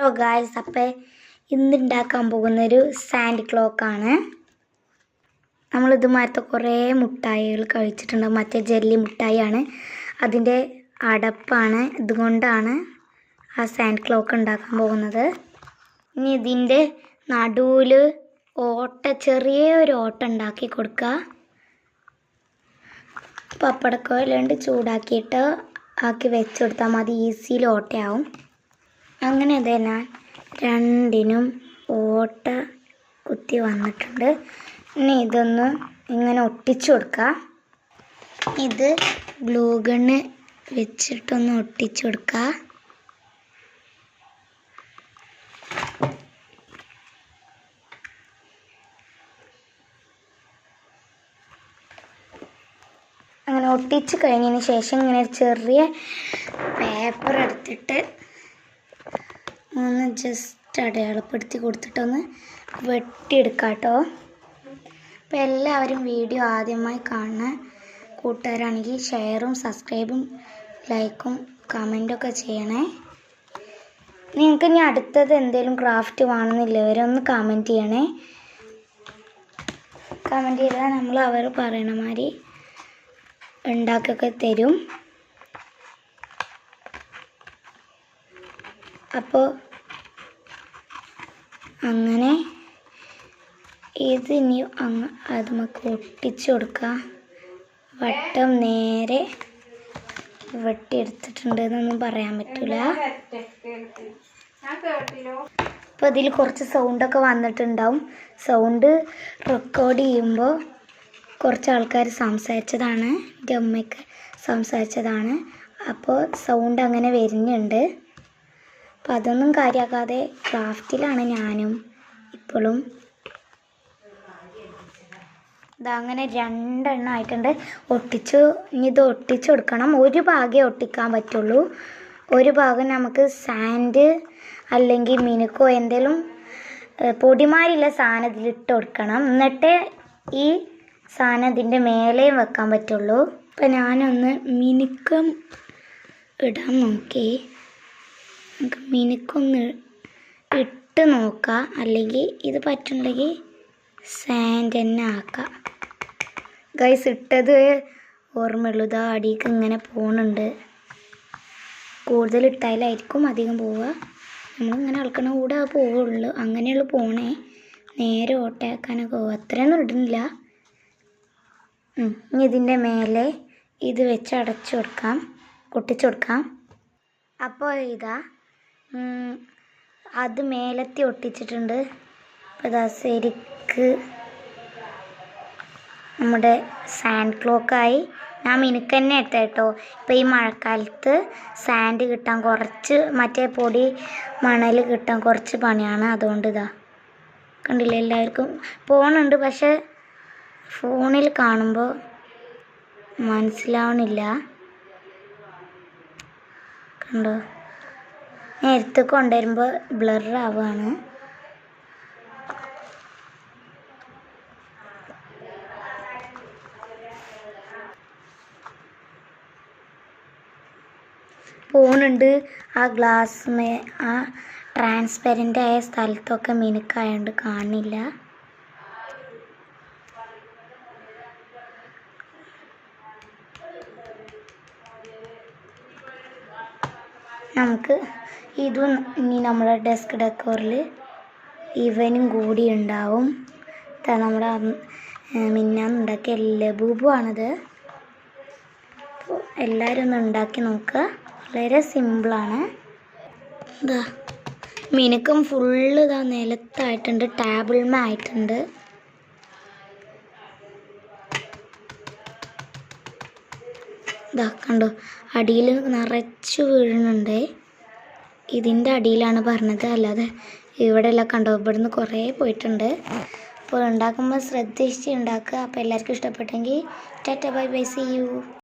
Hello guys അപ്പം ഇന്നുണ്ടാക്കാൻ പോകുന്നൊരു sand ക്ലോക്കാണ് നമ്മൾ ഇതുമാരത്തെ കുറേ മുട്ടായികൾ കഴിച്ചിട്ടുണ്ട്. മറ്റേ ജെല്ലി മുട്ടായിയാണ്. അതിന്റെ അടപ്പാണ്. ഇതുകൊണ്ടാണ് ആ സാൻഡ് ക്ലോക്ക് ഉണ്ടാക്കാൻ പോകുന്നത്. ഇനി ഇതിന്റെ നടുവിൽ ഓട്ട ചെറിയ ഒരു ഓട്ട ഉണ്ടാക്കി കൊടുക്കുക പപ്പടക്കോലുണ്ട് ചൂടാക്കിയിട്ട് ആക്കി വെച്ച് കൊടുത്താൽ മതി. ഈസിയിൽ ഓട്ടയാവും. അങ്ങനെ അതെ ഞാൻ രണ്ടിനും ഓട്ട കുത്തി വന്നിട്ടുണ്ട്. ഇനി ഇതൊന്ന് ഇങ്ങനെ ഒട്ടിച്ചു കൊടുക്കുക ഇത് ഗ്ലൂ വെച്ചിട്ടൊന്ന് ഒട്ടിച്ചു കൊടുക്കുക അങ്ങനെ ഒട്ടിച്ച് കഴിഞ്ഞതിന് ശേഷം ഇങ്ങനെ ചെറിയ പേപ്പർ എടുത്തിട്ട് ഒന്ന് ജസ്റ്റ് അടയാളപ്പെടുത്തി കൊടുത്തിട്ടൊന്ന് വെട്ടിയെടുക്കാം കേട്ടോ അപ്പോൾ എല്ലാവരും വീഡിയോ ആദ്യമായി കാണുന്ന കൂട്ടുകാരാണെങ്കിൽ ഷെയറും സബ്സ്ക്രൈബും ലൈക്കും കമന്റൊക്കെ ചെയ്യണേ. നിങ്ങൾക്ക് ഇനി അടുത്തത് എന്തെങ്കിലും ക്രാഫ്റ്റ് വേണമെന്നില്ലവരൊന്ന് കമന്റ് ചെയ്യണേ. കമന്റ് ചെയ്താൽ നമ്മൾ അവർ പറയണ മാതിരി ഉണ്ടാക്കൊക്കെ തരും. അപ്പോൾ അങ്ങനെ ഇത് ഇനി അങ്ങ് അത് നമുക്ക് ഒട്ടിച്ചു കൊടുക്കാം. വട്ടം നേരെ വെട്ടിയെടുത്തിട്ടുണ്ട് എന്നൊന്നും പറയാൻ പറ്റില്ല അപ്പോൾ ഇതിൽ കുറച്ച് സൗണ്ടൊക്കെ വന്നിട്ടുണ്ടാവും. സൗണ്ട് റെക്കോർഡ് ചെയ്യുമ്പോൾ കുറച്ച് ആൾക്കാർ സംസാരിച്ചതാണ്. എന്റെ അമ്മയ്ക്ക് സംസാരിച്ചതാണ്. അപ്പോൾ സൗണ്ട് അങ്ങനെ വരുന്നുണ്ട്. അപ്പം അതൊന്നും കാര്യമാക്കാതെ ക്രാഫ്റ്റിലാണ് ഞാനും ഇപ്പോഴും ഇതങ്ങനെ രണ്ടെണ്ണം ആയിട്ടുണ്ട്. ഒട്ടിച്ച് ഇനി ഇത് ഒട്ടിച്ച് കൊടുക്കണം. ഒരു ഭാഗമേ ഒട്ടിക്കാൻ പറ്റുള്ളൂ. ഒരു ഭാഗം നമുക്ക് സാൻഡ് അല്ലെങ്കിൽ മിനുക്കോ എന്തെങ്കിലും പൊടിമാരില്ല സാധനം ഇതിലിട്ട് കൊടുക്കണം. എന്നിട്ട് ഈ സാധനം ഇതിന്റെ മേലെയും വെക്കാൻ പറ്റുള്ളൂ. അപ്പം ഞാനൊന്ന് മിനുക്കം ഇടാൻ നോക്കി. നമുക്ക് മിനുക്കൊന്ന് ഇട്ട് നോക്കാം. അല്ലെങ്കിൽ ഇത് പറ്റുണ്ടെങ്കിൽ സാൻഡ് തന്നെ ആക്കാം. ഗൈസ് ഇട്ടത് ഓർമ്മയുള്ളൂ. ഇതാ അടിക്ക് ഇങ്ങനെ പോകുന്നുണ്ട് കൂടുതൽ ഇട്ടാലായിരിക്കും അധികം പോവുക. നമ്മളിങ്ങനെ അളക്കണ കൂടെ പോവുള്ളൂ. അങ്ങനെയുള്ളൂ പോണേ. നേരെ ഓട്ടയാക്കാനൊക്കെ പോവുക. അത്രയൊന്നും ഇടുന്നില്ല. ഇനി ഇതിന്റെ മേലെ ഇത് വെച്ച് അടച്ചു കൊടുക്കാം. കൊട്ടിച്ചു കൊടുക്കാം. അപ്പോൾ ഇതാ അത് മേലെത്തി ഒട്ടിച്ചിട്ടുണ്ട്. അപ്പോൾ ഇതാ ശരിക്ക് നമ്മുടെ സാൻഡ് ക്ലോക്കായി ഞാൻ മിനുക്ക് തന്നെ എടുത്ത കേട്ടോ. ഇപ്പോൾ ഈ മഴക്കാലത്ത് സാൻഡ് കിട്ടാൻ കുറച്ച് മറ്റേ പൊടി മണൽ കിട്ടാൻ കുറച്ച് പണിയാണ്. അതുകൊണ്ട് ഇതാ കണ്ടില്ല എല്ലാവർക്കും? പോകുന്നുണ്ട് പക്ഷേ ഫോണിൽ കാണുമ്പോൾ മനസ്സിലാവണില്ല. കണ്ടോ? നേരത്തെ കൊണ്ടുവരുമ്പോൾ ബ്ലറാവാണ് പോണുണ്ട്. ആ ഗ്ലാസ് ആ ട്രാൻസ്പെറന്റ് ആയ സ്ഥലത്തൊക്കെ മിനുക്കായതുകൊണ്ട് കാണില്ല. നമുക്ക് ഇതും ഇനി നമ്മുടെ ഡെസ്ക് ഡെക്കോറിൽ ഇവനും കൂടി ഉണ്ടാവും. നമ്മുടെ ഉണ്ടാക്കിയ ലബൂബുവാണിത് അപ്പോൾ എല്ലാവരും ഒന്ന് ഉണ്ടാക്കി നോക്കുക. വളരെ സിമ്പിളാണ് ഇതാ മിനുക്കം ഫുള്ള് ഇതാ നിലത്തായിട്ടുണ്ട് ടേബിൾമേ ആയിട്ടുണ്ട്. ഇതാ കണ്ടോ അടിയിൽ നിറച്ചു വീഴുന്നുണ്ട്. ഇതിന്റെ അടിയിലാണ് പറഞ്ഞത്. അല്ലാതെ ഇവിടെ എല്ലാം കണ്ടോ ഇവിടുന്ന് കുറേ പോയിട്ടുണ്ട്. അപ്പോൾ ഉണ്ടാക്കുമ്പോൾ ശ്രദ്ധിച്ച് ഉണ്ടാക്കുക. അപ്പോൾ എല്ലാവർക്കും ഇഷ്ടപ്പെട്ടെങ്കിൽ tata bye bye see you